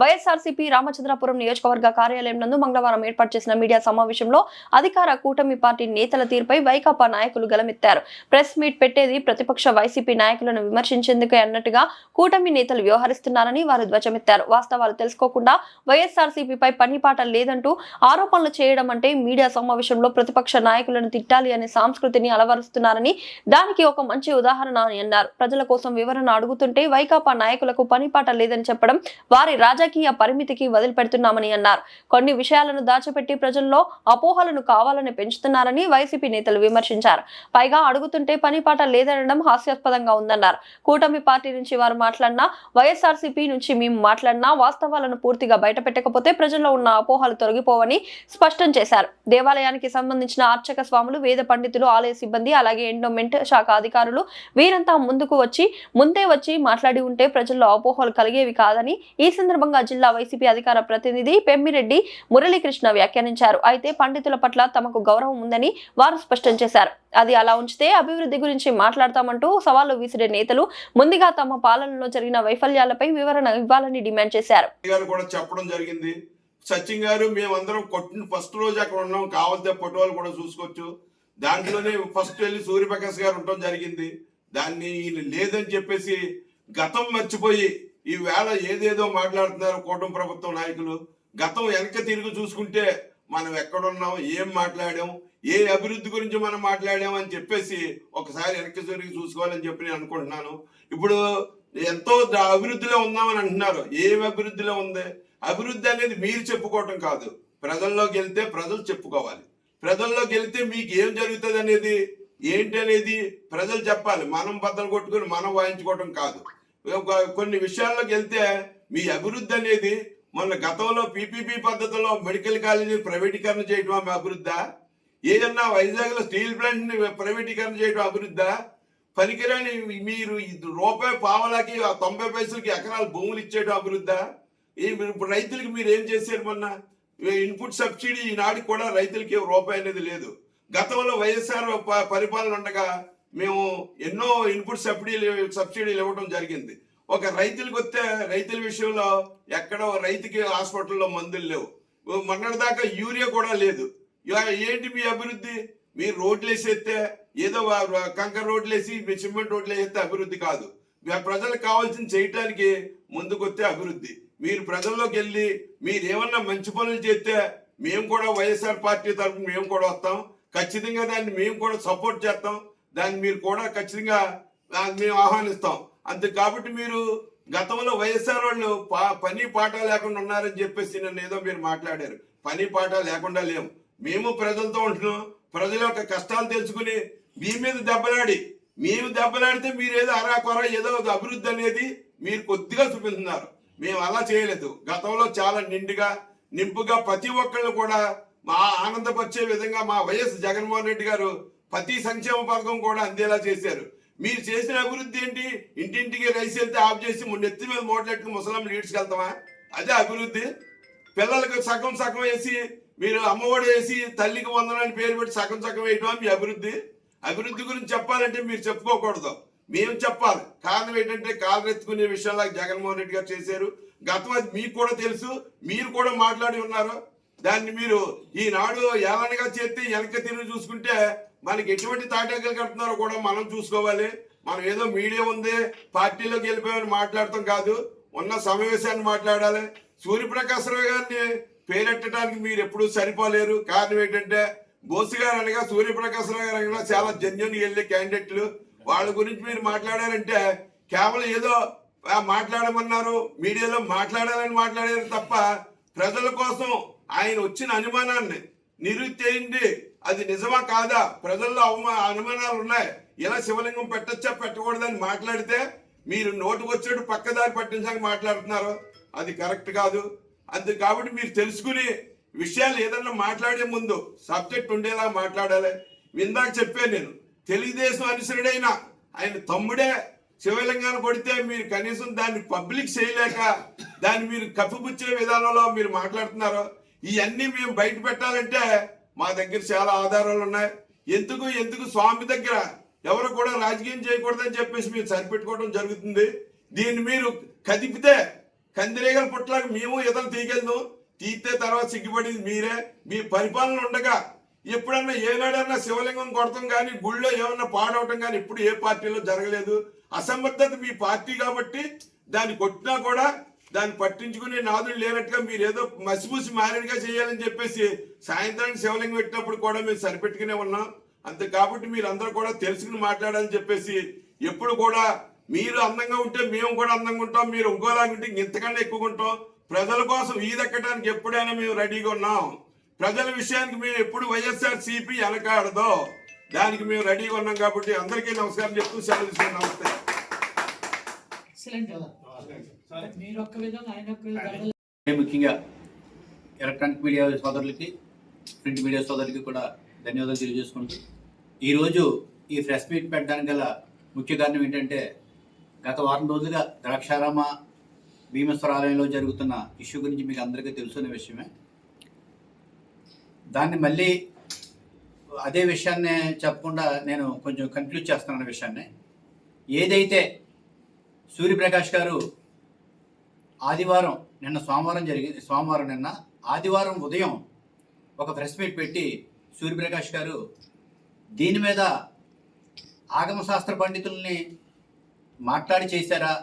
వైఎస్ఆర్సీపీ రామచంద్రపురం నియోజకవర్గ కార్యాలయం నందు మంగళవారం ఏర్పాటు చేసిన మీడియా సమావేశంలో అధికార కూటమి పార్టీ నేతల తీరుపై వైకాపా నాయకులు గలమెత్తారు. ప్రెస్ మీట్ పెట్టేది ప్రతిపక్ష వైసీపీ నాయకులను విమర్శించేందుకే అన్నట్టుగా కూటమి నేతలు వ్యవహరిస్తున్నారని వారు ధ్వజమెత్తారు. వాస్తవాలు తెలుసుకోకుండా వైఎస్ఆర్సీపీపై పనిపాట లేదంటూ ఆరోపణలు చేయడం అంటే మీడియా సమావేశంలో ప్రతిపక్ష నాయకులను తిట్టాలి అనే సంస్కృతిని అలవరుస్తున్నారని దానికి ఒక మంచి ఉదాహరణ అని అన్నారు. ప్రజల కోసం వివరణ అడుగుతుంటే వైకాపా నాయకులకు పనిపాట లేదని చెప్పడం వారి రాజకీయ పరిమితికి వదిలిపెడుతున్నామని అన్నారు. కొన్ని విషయాలను దాచిపెట్టి ప్రజల్లో అపోహలను కావాలని పెంచుతున్నారని వైసీపీ నేతలు విమర్శించారు. పైగా అడుగుతుంటే పనిపాట లేదనడం హాస్యాస్పదంగా ఉందన్నారు. కూటమి పార్టీ నుంచి వారు మాట్లాడినా వైఎస్ఆర్సీపీ నుంచి మేము మాట్లాడినా వాస్తవాలను పూర్తిగా బయటపెట్టకపోతే ప్రజల్లో ఉన్న అపోహలు తొలగిపోవని స్పష్టం చేశారు. దేవాలయానికి సంబంధించిన అర్చక స్వాములు వేద పండితులు ఆలయ సిబ్బంది అలాగే ఎండోమెంట్ శాఖ అధికారులు వీరంతా ముందుకు వచ్చి ముందే వచ్చి మాట్లాడి ఉంటే ప్రజల్లో అపోహలు కలిగేవి కాదని ఈ సందర్భంగా జిల్లా వైసీపీ అధికార ప్రతినిధి పెమ్మిరెడ్డి మురళీకృష్ణ వ్యాఖ్యానించారు. అయితే పండితుల పట్ల తమకు గౌరవం ఉందని వారు స్పష్టం చేశారు. అది అలా ఉంచితే అభివృద్ధి గురించి మాట్లాడతామంటూ సవాళ్ళు విసిరే నేతలు ముందుగా తమ పాలనలో జరిగిన వైఫల్యాలపై వివరణ ఇవ్వాలని డిమాండ్ చేశారు. కూడా చెప్పడం జరిగింది. సచిన్ గారు మేమందరం కొట్టిన ఫస్ట్ రోజు అక్కడ ఉన్నాం. కావాల్సిన ఫోటోలు కూడా చూసుకోవచ్చు. దాంట్లోనే ఫస్ట్ వెళ్ళి సూర్యప్రకాష్ గారు ఉండటం జరిగింది. దాన్ని ఈయన లేదని చెప్పేసి గతం మర్చిపోయి ఈ వేళ ఏదేదో మాట్లాడుతున్నారు కూటమి ప్రభుత్వం నాయకులు. గతం వెనక తిరిగి చూసుకుంటే మనం ఎక్కడున్నాం ఏం మాట్లాడాం ఏ అభివృద్ధి గురించి మనం మాట్లాడాం అని చెప్పేసి ఒకసారి వెనక్కి తిరిగి చూసుకోవాలని చెప్పి నేను అనుకుంటున్నాను. ఇప్పుడు ఎంతో అభివృద్ధిలో ఉన్నామని అంటున్నారు. ఏం అభివృద్ధిలో ఉంది? అభివృద్ధి అనేది మీరు చెప్పుకోవటం కాదు. ప్రజల్లోకి వెళ్తే ప్రజలు చెప్పుకోవాలి. ప్రజల్లోకి వెళ్తే మీకు ఏం జరుగుతుంది అనేది ఏంటి అనేది ప్రజలు చెప్పాలి. మనం బద్దలు కొట్టుకుని మనం వాయించుకోవటం కాదు. కొన్ని విషయాల్లోకి వెళ్తే మీ అభివృద్ధి అనేది మొన్న గతంలో పీపీపీ పద్ధతిలో మెడికల్ కాలేజీని ప్రైవేటీకరణ చేయడం మీ అభివృద్ధా? ఏదన్నా వైజాగ్లో స్టీల్ ప్లాంట్ని ప్రైవేటీకరణ చేయడం అభివృద్ధా? పనికిరాని మీరు రూపాయి పావలాకి తొంభై పైసలకి ఎకరాలు భూములు ఇచ్చేయడం అభివృద్ధా? ఇప్పుడు రైతులకి మీరు ఏం చేశారు మొన్న? ఇన్పుట్ సబ్సిడీ ఈనాడికి కూడా రైతులకి రూపాయి అనేది లేదు. గతంలో వైఎస్ఆర్ ప- పరిపాలన ఉండగా మేము ఎన్నో ఇన్పుట్ సబ్సిడీలు సబ్సిడీలు ఇవ్వడం జరిగింది. ఒక రైతులకు వస్తే రైతుల విషయంలో ఎక్కడో రైతుకి హాస్పిటల్లో మందులు లేవు. మొన్నటిదాకా యూరియా కూడా లేదు. ఏంటి మీ అభివృద్ధి? మీరు రోడ్లు వేసేస్తే ఏదో వా- కంకర రోడ్లు వేసి మీ సిమెంట్ రోడ్లు వేస్తే అభివృద్ధి కాదు. ప్రజలకు కావాల్సింది చేయటానికి ముందుకొస్తే అభివృద్ధి. మీరు ప్రజల్లోకి వెళ్ళి మీరు ఏమన్నా మంచి పనులు చేస్తే మేము కూడా వైఎస్ఆర్ పార్టీ తరఫున మేము కూడా వస్తాం. ఖచ్చితంగా దాన్ని మేము కూడా సపోర్ట్ చేస్తాం. దాన్ని మీరు కూడా ఖచ్చితంగా మేము ఆహ్వానిస్తాం. అంతే కాబట్టి మీరు గతంలో వైఎస్ఆర్ వాళ్ళు పా- పని పాట లేకుండా ఉన్నారని చెప్పేసి నన్ను ఏదో మీరు మాట్లాడారు. పని పాట లేకుండా లేము. మేము ప్రజలతో ఉంటున్నాం. ప్రజల యొక్క కష్టాలు తెలుసుకుని మీ మీద దెబ్బలాడి మేము దెబ్బలాడితే మీరు ఏదో అరాకొర ఏదో ఒక అభివృద్ధి అనేది మీరు కొద్దిగా చూపిస్తున్నారు. మేము అలా చేయలేదు. గతంలో చాలా నిండుగా నింపుగా ప్రతి ఒక్కళ్ళు కూడా మా ఆనందపరిచే విధంగా మా వైఎస్ జగన్మోహన్ రెడ్డి గారు ప్రతి సంక్షేమ పథకం కూడా అందేలా చేశారు. మీరు చేసిన అభివృద్ధి ఏంటి? ఇంటింటికి రైస్ వెళ్తే ఆఫ్ చేసి నెత్తి మీద మోటలెట్టుకు ముసలం లీడ్స్కి వెళ్తామా? అదే అభివృద్ధి. పిల్లలకు సగం సగం వేసి మీరు అమ్మఒడి వేసి తల్లికి వందనని పేరు పెట్టి సగం సగం వేయటమా మీ అభివృద్ధి? అభివృద్ధి గురించి చెప్పాలంటే మీరు చెప్పుకోకూడదు. మేము చెప్పాలి. కారణం ఏంటంటే కాలు ఎత్తుకునే విషయాల్లో జగన్మోహన్ రెడ్డి గారు చేశారు. గతం అది మీకు కూడా తెలుసు. మీరు కూడా మాట్లాడి ఉన్నారు. దాన్ని మీరు ఈనాడు ఏలనగా చేస్తే వెనక తిరిగి చూసుకుంటే మనకి ఎటువంటి తాటాకులు కడుతున్నారో కూడా మనం చూసుకోవాలి. మనం ఏదో మీడియా ఉంది పార్టీలోకి వెళ్ళిపోయామని మాట్లాడటం కాదు. ఉన్న సమావేశాన్ని మాట్లాడాలి. సూర్యప్రకాశరావు గారిని పేరెట్టడానికి మీరు ఎప్పుడూ సరిపోలేరు. కారణం ఏంటంటే బోసు గారు అనగా సూర్యప్రకాశరావు గారు అనగా చాలా జన్యున్ వెళ్ళే క్యాండిడేట్లు వాళ్ళ గురించి మీరు మాట్లాడారంటే కేవలం ఏదో మాట్లాడమన్నారు మీడియాలో మాట్లాడాలని మాట్లాడారు తప్ప ప్రజల కోసం ఆయన వచ్చిన అనుమానాన్ని నిరుత్తేయండి. అది నిజమా కాదా? ప్రజల్లో అవమా అనుమానాలు ఉన్నాయి ఇలా శివలింగం పెట్టచ్చా? పెట్టకూడదని మాట్లాడితే మీరు నోటుకొచ్చేటు పక్కదారి పట్టించడానికి మాట్లాడుతున్నారు. అది కరెక్ట్ కాదు. అది కాబట్టి మీరు తెలుసుకుని విషయాలు ఏదన్నా మాట్లాడే ముందు సబ్జెక్ట్ ఉండేలా మాట్లాడాలి. ఇందాక చెప్పాను నేను తెలుగుదేశం అనుసరుడైన ఆయన తమ్ముడే. శివలింగాన్ని కొడితే మీరు కనీసం దాన్ని పబ్లిక్ చేయలేక దాన్ని మీరు కప్పిపుచ్చే విధానంలో మీరు మాట్లాడుతున్నారు. ఇవన్నీ మేము బయట పెట్టాలంటే మా దగ్గర చాలా ఆధారాలు ఉన్నాయి. ఎందుకు ఎందుకు స్వామి దగ్గర ఎవరు కూడా రాజకీయం చేయకూడదని చెప్పేసి మీరు సరిపెట్టుకోవడం జరుగుతుంది. దీన్ని మీరు కదిపితే కందిరీగల పుట్టలాగా మేము ఇతను తీగెళ్దాం. తీస్తే తర్వాత సిగ్గుపడింది మీరే. మీ పరిపాలన ఉండగా ఎప్పుడన్నా ఏనాడన్నా శివలింగం కొడతాం కానీ గుళ్ళో ఏమన్నా పాడవటం కానీ ఇప్పుడు ఏ పార్టీలో జరగలేదు. అసమర్థత మీ పార్టీ కాబట్టి దాన్ని కొట్టినా కూడా దాన్ని పట్టించుకునే నాదులు లేనట్టుగా మీరు ఏదో మసిపూసి మారేడుగా చేయాలని చెప్పేసి సాయంత్రానికి శివలింగం పెట్టినప్పుడు కూడా మేము సరిపెట్టుకునే ఉన్నాం. అంతే కాబట్టి మీరు అందరూ కూడా తెలుసుకుని మాట్లాడాలని చెప్పేసి ఎప్పుడు కూడా మీరు అందంగా ఉంటే మేము కూడా అందంగా ఉంటాం. మీరు ఇంకోలాగా ఉంటే ఇంతకన్నా ఎక్కువ ఉంటాం. ప్రజల కోసం ఈదెక్కడానికి ఎప్పుడైనా మేము రెడీగా ఉన్నాం. ప్రజల విషయానికి మేము ఎప్పుడు వైఎస్ఆర్ సిపి వెనకాడదో. దానికి మేము రెడీగా ఉన్నాం కాబట్టి అందరికీ నమస్కారం చెప్తూ సెలవు నమస్తే. ముఖ్యంగా ఎలక్ట్రానిక్ మీడియా సోదరులకి ప్రింట్ మీడియా సోదరులకి కూడా ధన్యవాదాలు తెలియజేసుకుంటూ ఈరోజు ఈ ప్రెస్ మీట్ పెట్టడానికి గల ముఖ్య కారణం ఏంటంటే గత వారం రోజులుగా ద్రాక్షారామ భీమేశ్వర ఆలయంలో జరుగుతున్న ఇష్యూ గురించి మీకు అందరికీ తెలుసున్న విషయమే. దాన్ని మళ్ళీ అదే విషయాన్నే చెప్పకుండా నేను కొంచెం కన్క్లూడ్ చేస్తున్నాను విషయాన్ని. ఏదైతే సూర్యప్రకాష్ గారు ఆదివారం నిన్న సోమవారం జరిగింది సోమవారం నిన్న ఆదివారం ఉదయం ఒక ప్రెస్ మీట్ పెట్టి సూర్యప్రకాష్ గారు దీని మీద ఆగమ శాస్త్ర పండితుల్ని మాట్లాడి చేశారా?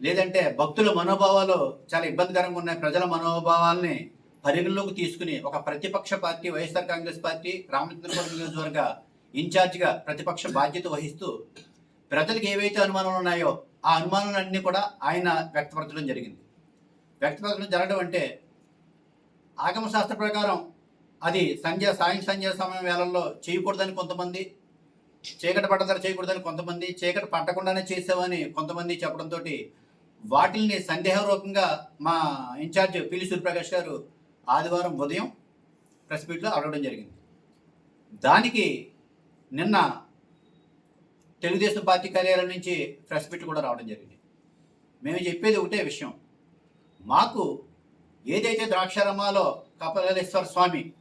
లేదంటే భక్తుల మనోభావాలు చాలా ఇబ్బందికరంగా ఉన్నాయి. ప్రజల మనోభావాల్ని పరిగణలోకి తీసుకుని ఒక ప్రతిపక్ష party YSR Congress party Ramachandrapuram నియోజకవర్గ ఇన్ఛార్జిగా ప్రతిపక్ష బాధ్యత వహిస్తూ ప్రజలకు ఏవైతే అనుమానాలు ఉన్నాయో ఆ అనుమానాలన్నీ కూడా ఆయన వ్యక్తపరచడం జరిగింది. వ్యక్తపరచడం జరగడం అంటే ఆగమ శాస్త్ర ప్రకారం అది సంధ్య సాయం సంధ్య సమయం వేళల్లో చేయకూడదని కొంతమంది చీకటి పడ్డదారు చేయకూడదని కొంతమంది చీకటి పట్టకుండానే చేసామని కొంతమంది చెప్పడంతో వాటిల్ని సందేహరూపంగా మా ఇన్ఛార్జ్ పిల్లి సూర్యప్రకాష్ గారు ఆదివారం ఉదయం ప్రెస్ మీట్లో అడగడం జరిగింది. దానికి నిన్న తెలుగుదేశం పార్టీ కార్యాలయం నుంచి ప్రెస్ మీట్ కూడా రావడం జరిగింది. మేము చెప్పేది ఒకటే విషయం. మాకు ఏదైతే ద్రాక్షారామాలో కపలేశ్వర స్వామి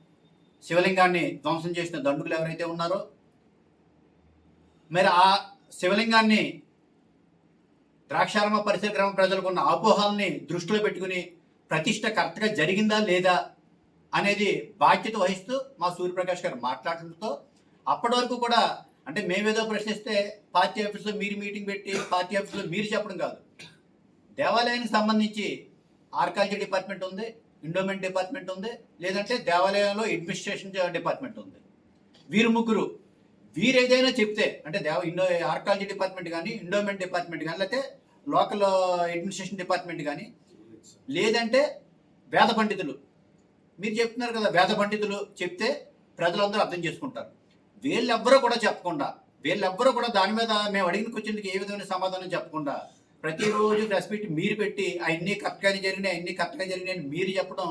శివలింగాన్ని ధ్వంసం చేసిన దండుకులు ఎవరైతే ఉన్నారో మరి ఆ శివలింగాన్ని ద్రాక్షారామ పరిసర గ్రామ ప్రజలకు ఉన్న అపోహాల్ని దృష్టిలో పెట్టుకుని ప్రతిష్ట కరెక్ట్గా జరిగిందా లేదా అనేది బాధ్యత వహిస్తూ మా సూర్యప్రకాష్ గారు మాట్లాడటంతో అప్పటి వరకు కూడా అంటే మేమేదో ప్రశ్నిస్తే పార్టీ ఆఫీస్లో మీరు మీటింగ్ పెట్టి పార్టీ ఆఫీస్లో మీరు చెప్పడం కాదు. దేవాలయానికి సంబంధించి ఆర్కాలజీ డిపార్ట్మెంట్ ఉంది ఇండోమెంట్ డిపార్ట్మెంట్ ఉంది లేదంటే దేవాలయంలో అడ్మినిస్ట్రేషన్ డిపార్ట్మెంట్ ఉంది. వీరు ముగ్గురు. వీరు ఏదైనా చెప్తే అంటే దేవ ఇండో ఆర్కాలజీ డిపార్ట్మెంట్ కానీ ఇండోమెంట్ డిపార్ట్మెంట్ కానీ లేకపోతే లోకల్ అడ్మినిస్ట్రేషన్ డిపార్ట్మెంట్ కానీ లేదంటే వేద పండితులు. మీరు చెప్తున్నారు కదా వేద పండితులు చెప్తే ప్రజలందరూ అర్థం చేసుకుంటారు. వీళ్ళెవ్వరూ కూడా చెప్పకుండా వీళ్ళెవ్వరూ కూడా దాని మీద మేము అడిగిన క్వశ్చన్కి ఏ విధమైన సమాధానం చెప్పకుండా ప్రతిరోజు ప్రెస్ మీట్ మీరు పెట్టి అవన్నీ కరెక్ట్గానే జరిగినాయి అన్ని కరెక్ట్గా జరిగినాయి అని మీరు చెప్పడం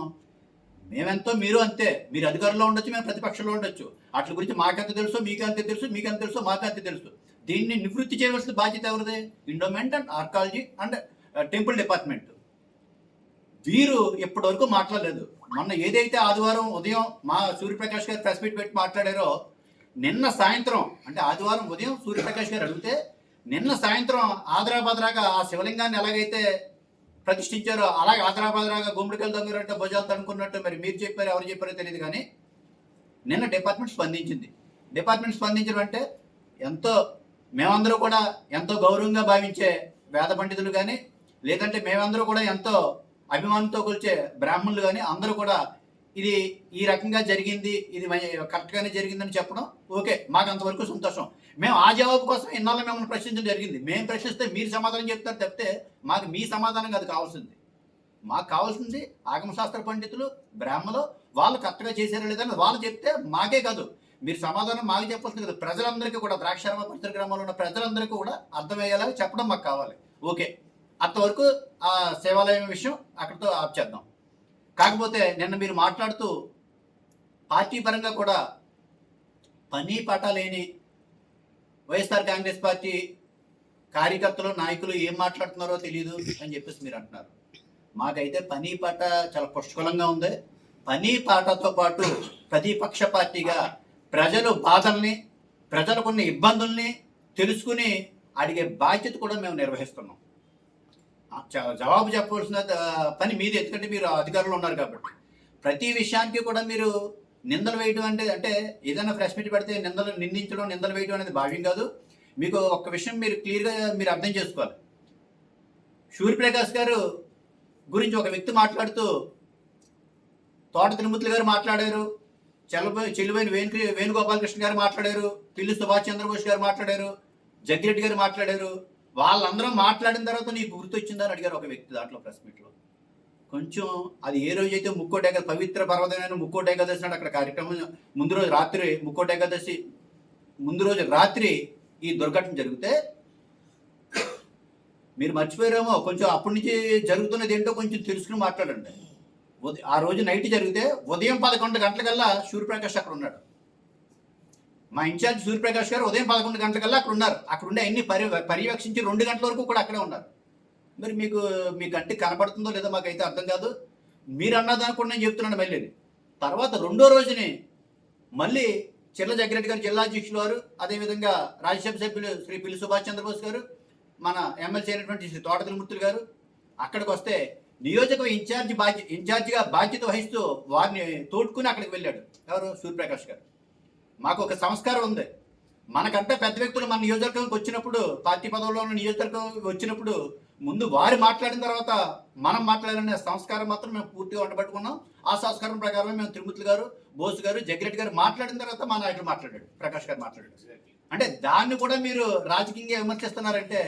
మేమెంతో మీరు అంతే. మీరు అధికారంలో ఉండొచ్చు మేము ప్రతిపక్షంలో ఉండొచ్చు. అట్ల గురించి మాకెంత తెలుసు మీకెంత తెలుసు మీకెంత తెలుసు మాకెంత తెలుసు. దీన్ని నివృత్తి చేయవలసిన బాధ్యత ఎవరిదే? Endowment and archaeology and temple department. వీరు ఇప్పటివరకు మాట్లాడలేదు. మొన్న ఏదైతే ఆదివారం ఉదయం మా సూర్యప్రకాష్ గారు ప్రెస్ మీట్ పెట్టి మాట్లాడారో నిన్న సాయంత్రం అంటే ఆదివారం ఉదయం సూర్యప్రకాష్ గారు అడిగితే నిన్న సాయంత్రం ఆదరాబాద్రాగా ఆ శివలింగాన్ని ఎలాగైతే ప్రతిష్ఠించారో అలాగే ఆదరాబాద్రాగా గుమ్మడికల్ దొంగరంటే భుజాలు తనుకున్నట్టు మరి మీరు చెప్పారు ఎవరు చెప్పారో తెలియదు కానీ నిన్న డిపార్ట్మెంట్ స్పందించింది. డిపార్ట్మెంట్ స్పందించడం అంటే ఎంతో మేమందరూ కూడా ఎంతో గౌరవంగా భావించే వేద పండితులు కానీ లేదంటే మేమందరూ కూడా ఎంతో అభిమానంతో కొలిచే బ్రాహ్మణులు కానీ అందరూ కూడా ఇది ఈ రకంగా జరిగింది ఇది కరెక్ట్గానే జరిగిందని చెప్పడం ఓకే మాకు అంతవరకు సంతోషం. మేము ఆ జవాబు కోసం ఇన్నాళ్ళు మిమ్మల్ని ప్రశ్నించడం జరిగింది. మేము ప్రశ్నిస్తే మీరు సమాధానం చెప్తారు తప్పితే మాకు మీ సమాధానం కాదు కావాల్సింది. మాకు కావాల్సింది ఆగమశాస్త్ర పండితులు బ్రాహ్మలు వాళ్ళు కరెక్ట్గా చేశారు లేదని వాళ్ళు చెప్తే మాకే కాదు. మీరు సమాధానం మాకు చెప్పాల్సింది కదా. ప్రజలందరికీ కూడా ద్రాక్షారామ పరిసర గ్రామంలో ఉన్న ప్రజలందరికీ కూడా అర్థమయ్యేలాగా చెప్పడం మాకు కావాలి. ఓకే అంతవరకు ఆ సేవాలయం విషయం అక్కడితో ఆప్ చేద్దాం. కాకపోతే నిన్న మీరు మాట్లాడుతూ పార్టీ పరంగా కూడా పని పాట లేని వైఎస్ఆర్ కాంగ్రెస్ పార్టీ కార్యకర్తలు నాయకులు ఏం మాట్లాడుతున్నారో తెలియదు అని చెప్పేసి మీరు అంటున్నారు. మాకైతే పని పాట చాలా పుష్కలంగా ఉంది. పని పాటతో పాటు ప్రతిపక్ష పార్టీగా ప్రజలు బాధల్ని ప్రజలకున్న ఇబ్బందుల్ని తెలుసుకుని అడిగే బాధ్యత కూడా మేము నిర్వహిస్తున్నాం. జవాబు చెప్పవలసిన పని మీది ఎందుకంటే మీరు అధికారంలో ఉన్నారు కాబట్టి. ప్రతి విషయానికి కూడా మీరు నిందలు వేయడం అంటే అంటే ఏదైనా ప్రెస్ మీట్ పెడితే నిందలు నిందించడం నిందలు వేయడం అనేది భావ్యం కాదు. మీకు ఒక విషయం మీరు క్లియర్గా మీరు అర్థం చేసుకోవాలి. సూర్యప్రకాష్ గారు గురించి ఒక వ్యక్తి మాట్లాడుతూ తోట తిరుమతులు గారు మాట్లాడారు చెల్లబోయి చెల్లిపోయిన వేణు వేణుగోపాలకృష్ణ గారు మాట్లాడారు పిల్లి సుభాష్ చంద్రబోస్ గారు మాట్లాడారు జగ్గిరెడ్డి గారు మాట్లాడారు వాళ్ళందరూ మాట్లాడిన తర్వాత నీకు గుర్తొచ్చిందని అడిగారు ఒక వ్యక్తి దాంట్లో ప్రెస్ మీట్లో కొంచెం అది ఏ రోజు అయితే ముక్కోటి ఏకాదశి పవిత్ర పర్వతమైన ముక్కోటి ఏకాదశి నాడు అక్కడ కార్యక్రమం ముందు రోజు రాత్రి ముక్కోటి ఏకాదశి ముందు రోజు రాత్రి ఈ దుర్ఘటన జరిగితే మీరు మర్చిపోయారేమో కొంచెం అప్పటి నుంచి జరుగుతున్నది ఏంటో కొంచెం తెలుసుకుని మాట్లాడండి. ఉదయం ఆ రోజు నైట్ జరిగితే ఉదయం పదకొండు గంటలకల్లా సూర్యప్రకాష్ అక్కడ ఉన్నాడు. మా ఇన్ఛార్జ్ సూర్యప్రకాష్ గారు ఉదయం పదకొండు గంటలకల్లా అక్కడ ఉన్నారు అక్కడ ఉండే అన్ని పర్య పర్యవేక్షించి రెండు గంటల వరకు కూడా అక్కడే ఉన్నారు. మరి మీకు మీ కంటికి కనపడుతుందో లేదో మాకైతే అర్థం కాదు. మీరు అన్నదానికి కూడా నేను చెప్తున్నాను మళ్ళీ. తర్వాత రెండో రోజుని మళ్ళీ చిల్ల జగ్గిరెడ్డి గారు జిల్లా అధ్యక్షులు వారు అదేవిధంగా రాజ్యసభ సభ్యులు శ్రీ పిల్లి సుభాష్ చంద్రబోస్ గారు మన ఎమ్మెల్సీ అయినటువంటి శ్రీ తోట తిరుమూర్తులు గారు అక్కడికి వస్తే నియోజక ఇన్ఛార్జ్ బాధ్య ఇన్ఛార్జిగా బాధ్యత వహిస్తూ వారిని తోడుకుని అక్కడికి వెళ్ళాడు. ఎవరు? సూర్యప్రకాష్ గారు. మాకు ఒక సంస్కారం ఉంది. మనకంటే పెద్ద వ్యక్తులు మన నియోజకవర్గంకి వచ్చినప్పుడు పార్టీ పదవుల్లో ఉన్న నియోజకవర్గం వచ్చినప్పుడు ముందు వారు మాట్లాడిన తర్వాత మనం మాట్లాడాలనే సంస్కారం మాత్రం మేము పూర్తిగా ఉండబట్టుకున్నాం. ఆ సంస్కారం ప్రకారం మేము తిరుమతులు గారు బోసు గారు జగ్గిరెడ్డి గారు మాట్లాడిన తర్వాత మా నాయకుడు మాట్లాడాడు ప్రకాష్ గారు మాట్లాడాడు అంటే దాన్ని కూడా మీరు రాజకీయంగా విమర్శిస్తున్నారంటే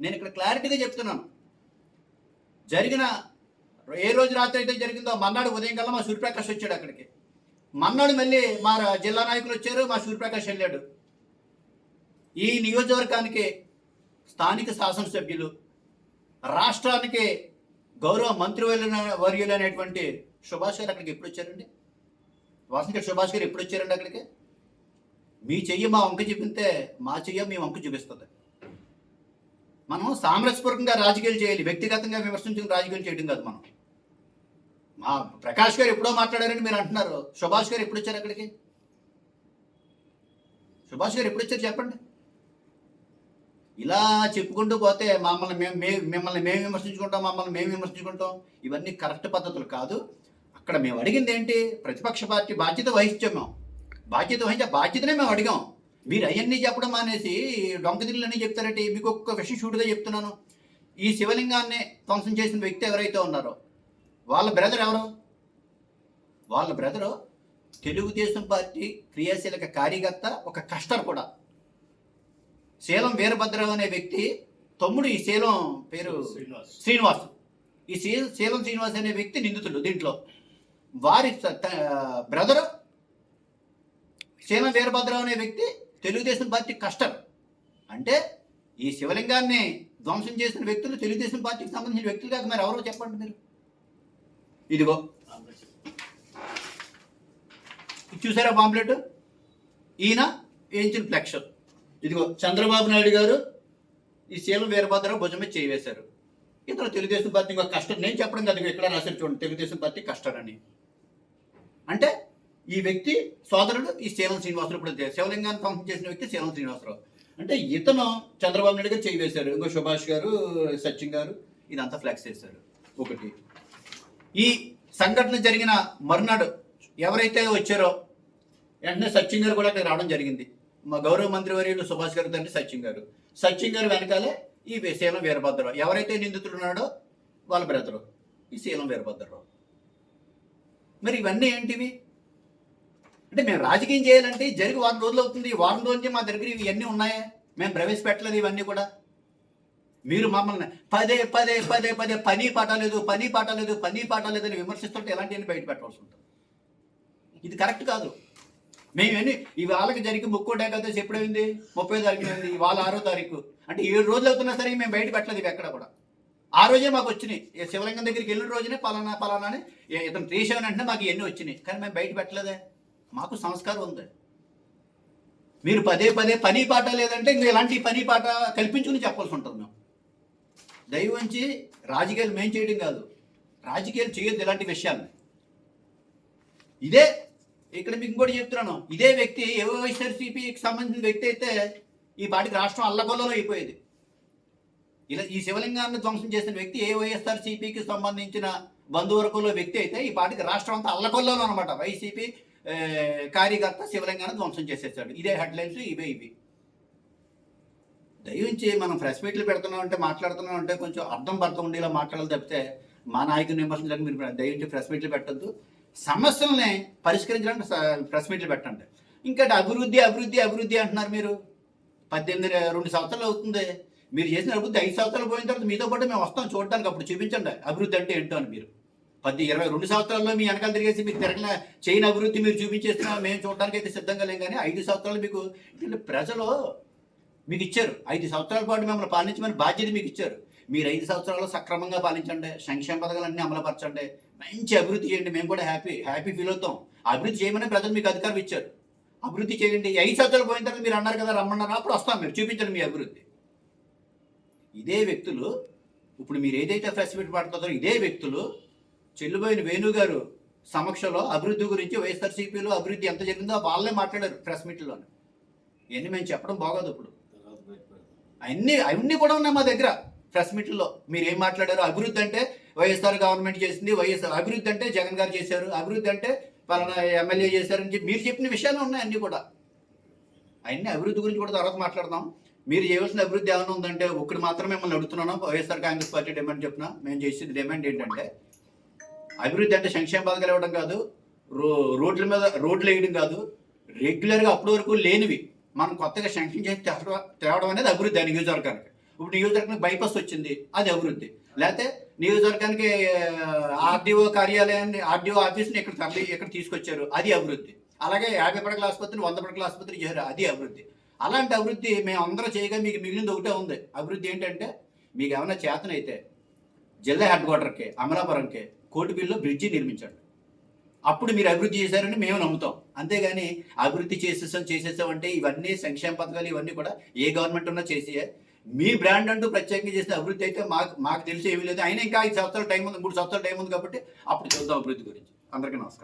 నేను ఇక్కడ క్లారిటీగా చెప్తున్నాను. జరిగిన ఏ రోజు రాత్రి అయితే జరిగిందో మన్నాడు ఉదయం కల్లా మా సూర్యప్రకాష్ వచ్చాడు అక్కడికి. మన్నాడు మళ్ళీ మా రా- జిల్లా నాయకులు వచ్చారు మా సూర్యప్రకాష్ వెళ్ళాడు. ఈ నియోజకవర్గానికి స్థానిక శాసనసభ్యులు రాష్ట్రానికి గౌరవ మంత్రి వర్యులు అనేటువంటి సుభాష్ గారు అక్కడికి ఎప్పుడు వచ్చారండి? వాసంకర్ సుభాష్ గారు ఎప్పుడు వచ్చారండి అక్కడికి? మీ చెయ్యి మా వంక చూపితే మా చెయ్య మీ వంక చూపిస్తుంది. మనం సామరస్యపూర్వకంగా రాజకీయాలు చేయాలి వ్యక్తిగతంగా విమర్శించుకుని రాజకీయాలు చేయడం కాదు మనం. మా ప్రకాష్ గారు ఎప్పుడో మాట్లాడారని మీరు అంటున్నారు. సుభాష్ గారు ఎప్పుడు వచ్చారు అక్కడికి? సుభాష్ గారు ఎప్పుడు వచ్చారు చెప్పండి. ఇలా చెప్పుకుంటూ పోతే మమ్మల్ని మేము మే మిమ్మల్ని మేము విమర్శించుకుంటాం మమ్మల్ని మేము విమర్శించుకుంటాం. ఇవన్నీ కరెక్ట్ పద్ధతులు కాదు. అక్కడ మేము అడిగింది ఏంటి? ప్రతిపక్ష పార్టీ బాధ్యత వహించాం మేము. బాధ్యత వహించే బాధ్యతనే మేము అడిగాం. మీరు అవన్నీ చెప్పడం మానేసి డొంకదిల్లని చెప్తారంటే? మీకు ఒక్క విషయం షూటుగా చెప్తున్నాను. ఈ శివలింగాన్ని ధ్వంసం చేసిన వ్యక్తి ఎవరైతే ఉన్నారో వాళ్ళ బ్రదర్ ఎవరు? వాళ్ళ బ్రదరు తెలుగుదేశం పార్టీ క్రియాశీలక కార్యకర్త ఒక కస్టర్ కూడా. శీలం వీరభద్రరావు అనే వ్యక్తి తమ్ముడు ఈ శీలం పేరు శ్రీనివాస్. ఈ శీ శీలం శ్రీనివాస్ అనే వ్యక్తి నిందితుడు దీంట్లో. వారి బ్రదర్ శీలం వీరభద్రరావు అనే వ్యక్తి తెలుగుదేశం పార్టీ కస్టర్. అంటే ఈ శివలింగాన్ని ధ్వంసం చేసిన వ్యక్తులు తెలుగుదేశం పార్టీకి సంబంధించిన వ్యక్తులు కాదు. మరి ఎవరో చెప్పండి మీరు. ఇదిగో. చూసారా పాంప్లెట్? ఈయన ఏంచిన ఫ్లెక్స్ ఇదిగో చంద్రబాబు నాయుడు గారు ఈ శీలం వీరభద్రరావు భుజమే చేయివేశారు. ఇతను తెలుగుదేశం పార్టీ ఇంకో కష్టం. నేను చెప్పడం కదా ఇక్కడ రాశారు చూడండి తెలుగుదేశం పార్టీ కష్టం అని అంటే ఈ వ్యక్తి సోదరుడు ఈ శీలం శ్రీనివాసరావు ఇప్పుడు శివలింగాన్ని పంపం చేసిన వ్యక్తి శీలం శ్రీనివాసరావు. అంటే ఇతను చంద్రబాబు నాయుడు గారు చేయి వేశారు ఇంకో సుభాష్ గారు సచిన్ గారు ఇదంతా ఫ్లెక్స్ చేశారు. ఒకటి. ఈ సంఘటన జరిగిన మరునాడు ఎవరైతే వచ్చారో వెంటనే సచిన్ గారు కూడా అక్కడ రావడం జరిగింది. మా గౌరవ మంత్రి వర్యుడు సుభాష్ గారు తండ్రి సచిన్ గారు. సచిన్ గారు వెనకాలే ఈ శీలం వీరభద్రరావు ఎవరైతే నిందితుడు ఉన్నాడో వాళ్ళ బ్రదరు. ఈ శీలం వీరభద్రరావు మరి ఇవన్నీ ఏంటివి? అంటే మేము రాజకీయం చేయాలంటే జరిగి వారం రోజులు అవుతుంది. ఈ వారం నుంచి మా దగ్గర ఇవన్నీ ఉన్నాయా? మేము ప్రవేశపెట్టలేదు ఇవన్నీ కూడా. మీరు మమ్మల్ని పదే పదే పదే పదే పని పాటలేదు పని పాట లేదు పని పాట లేదని విమర్శిస్తుంటే ఎలాంటివన్నీ బయట పెట్టవలసి ఉంటుంది? ఇది కరెక్ట్ కాదు. మేము ఇవాళకి జరిగి ముక్కోటి ఏకాదశి ఎప్పుడైంది ముప్పై తారీఖు అయింది ఇవాళ ఆరో తారీఖు. అంటే ఏడు రోజులు అవుతున్నా సరే మేము బయట పెట్టలేదు ఇవి ఎక్కడ కూడా. ఆ రోజే మాకు వచ్చినాయి. శివలింగం దగ్గరికి వెళ్ళిన రోజునే పలానా పలానా అని ఇతను తీసేవని అంటే మాకు ఎన్ని వచ్చినాయి. కానీ మేము బయట పెట్టలేదే. మాకు సంస్కారం ఉంది. మీరు పదే పదే పని పాట లేదంటే ఇంకా ఇలాంటి పని పాట కల్పించుకుని చెప్పాల్సి ఉంటుంది మేము. దైవంచి రాజకీయాలు మేం చేయడం కాదు. రాజకీయాలు చేయొద్దు ఇలాంటి విషయాలు. ఇదే ఇక్కడ మీకు ఇంకోటి చెప్తున్నాను. ఇదే వ్యక్తి ఏ సంబంధించిన వ్యక్తి అయితే ఈ పాటికి రాష్ట్రం అల్లకొల్లలో అయిపోయేది. ఇలా ఈ శివలింగాన్ని ధ్వంసం చేసిన వ్యక్తి ఏవైఎస్ఆర్సీపీకి సంబంధించిన బంధువర్గంలో వ్యక్తి అయితే ఈ పాటికి రాష్ట్రం అంతా అల్లకొల్లలో అనమాట. వైసీపీ కార్యకర్త శివలింగాన్ని ధ్వంసం చేసేసాడు. ఇదే హెడ్లైన్స్ ఇవే ఇవి. దయించి మనం ప్రెస్ మీట్లు పెడుతున్నాం అంటే మాట్లాడుతున్నాం అంటే కొంచెం అర్థం పర్థం ఉండేలా మాట్లాడాలి తప్పితే మా నాయకుని విమర్శించడానికి మీరు దయించి ప్రెస్ మీట్లు పెట్టద్దు. సమస్యల్ని పరిష్కరించడానికి ప్రెస్ మీట్లు పెట్టండి. ఇంకా అభివృద్ధి అభివృద్ధి అభివృద్ధి అంటున్నారు మీరు. పద్దెనిమిది రెండు సంవత్సరాలు అవుతుంది. మీరు చేసిన అభివృద్ధి ఐదు సంవత్సరాలు పోయిన తర్వాత మీతో పాటు మేము వస్తాం చూడడానికి అప్పుడు చూపించండి. అభివృద్ధి అంటే ఏంటో అని మీరు. పది ఇరవై రెండు సంవత్సరాల్లో మీ వెనకాల తిరిగేసి మీరు తిరగల చేయని అభివృద్ధి మీరు చూపించేస్తున్నా. మేము చూడడానికి అయితే సిద్ధంగా లేం కానీ ఐదు సంవత్సరాలు మీకు ఎందుకంటే ప్రజలు మీకు ఇచ్చారు ఐదు సంవత్సరాల పాటు మిమ్మల్ని పాలించమని బాధ్యత మీకు ఇచ్చారు మీరు ఐదు సంవత్సరాలు సక్రమంగా పాలించండి సంక్షేమ పథకాలన్నీ అమలుపరచండి మంచి అభివృద్ధి చేయండి మేము కూడా హ్యాపీ హ్యాపీ ఫీల్ అవుతాం. అభివృద్ధి చేయమని ప్రజలు మీకు అధికారం ఇచ్చారు. అభివృద్ధి చేయండి. ఐదు సంవత్సరాలు పోయిన తర్వాత మీరు అన్నారు కదా రమ్మన్నారు? అప్పుడు వస్తాం మీరు చూపించండి మీ అభివృద్ధి. ఇదే వ్యక్తులు ఇప్పుడు మీరు ఏదైతే ప్రెస్ మీట్ పడుతుందో ఇదే వ్యక్తులు చెల్లుబోయిన వేణు గారు సమక్షంలో అభివృద్ధి గురించి వైఎస్ఆర్సీపీలో అభివృద్ధి ఎంత జరిగిందో వాళ్ళే మాట్లాడారు ప్రెస్ మీట్లో ఇవన్నీ మేము చెప్పడం బాగోదు ఇప్పుడు. అన్ని అవన్నీ కూడా ఉన్నాయి మా దగ్గర. ప్రెస్ మీట్లో మీరు ఏం మాట్లాడారు? అభివృద్ధి అంటే వైఎస్ఆర్ గవర్నమెంట్ చేసింది వైఎస్ఆర్ అభివృద్ధి అంటే జగన్ గారు చేశారు అభివృద్ధి అంటే పలానా ఎమ్మెల్యే చేశారని చెప్పి మీరు చెప్పిన విషయాలు ఉన్నాయి అన్నీ కూడా. అన్ని అభివృద్ధి గురించి కూడా తర్వాత మాట్లాడదాం. మీరు చేయవలసిన అభివృద్ధి ఏమైనా ఉందంటే ఒకటి మాత్రం మిమ్మల్ని అడుగుతున్నాను. వైఎస్ఆర్ కాంగ్రెస్ పార్టీ డిమాండ్ చెప్పిన మేము చేసేది డిమాండ్ ఏంటంటే అభివృద్ధి అంటే సంక్షేమ పథకాలు ఇవ్వడం కాదు రో రోడ్ల మీద రోడ్లు వేయడం కాదు రెగ్యులర్గా అప్పటి వరకు లేనివి. మనం కొత్తగా శాంక్షన్ చేసి తేవడం తేవడం అనేది అభివృద్ధి ఆ నియోజకవర్గానికి. ఇప్పుడు నియోజకవర్గానికి బైపాస్ వచ్చింది అది అభివృద్ధి. లేకపోతే నియోజకవర్గానికి ఆర్డీఓ కార్యాలయాన్ని ఆర్డీఓ ఆఫీస్ని ఇక్కడ తరలి ఇక్కడ తీసుకొచ్చారు అది అభివృద్ధి. అలాగే యాభై పడకల ఆసుపత్రిని వంద పడకల ఆసుపత్రి చేశారు అది అభివృద్ధి. అలాంటి అభివృద్ధి మేము అందరూ చేయగా మీకు మిగిలింది ఒకటే ఉంది. అభివృద్ధి ఏంటంటే మీకు ఏమైనా చేతనైతే జిల్లా హెడ్ క్వార్టర్కి అమలాపురంకి కోటిపల్లిలో బ్రిడ్జి నిర్మించండి. అప్పుడు మీరు అభివృద్ధి చేశారని మేము నమ్ముతాం. అంతేగాని అభివృద్ధి చేసేసాం చేసేసాం అంటే ఇవన్నీ సంక్షేమ పథకాలు ఇవన్నీ కూడా ఏ గవర్నమెంట్ ఉన్నా చేసే మీ బ్రాండ్ అంటూ ప్రత్యేకంగా చేసిన అభివృద్ధి అయితే మాకు మాకు తెలిసి ఏమీ లేదు. అయినా ఇంకా ఐదు సంవత్సరాల టైం ఉంది మూడు సంవత్సరాల టైం ఉంది కాబట్టి అప్పుడు చూద్దాం అభివృద్ధి గురించి. అందరికీ నమస్కారం.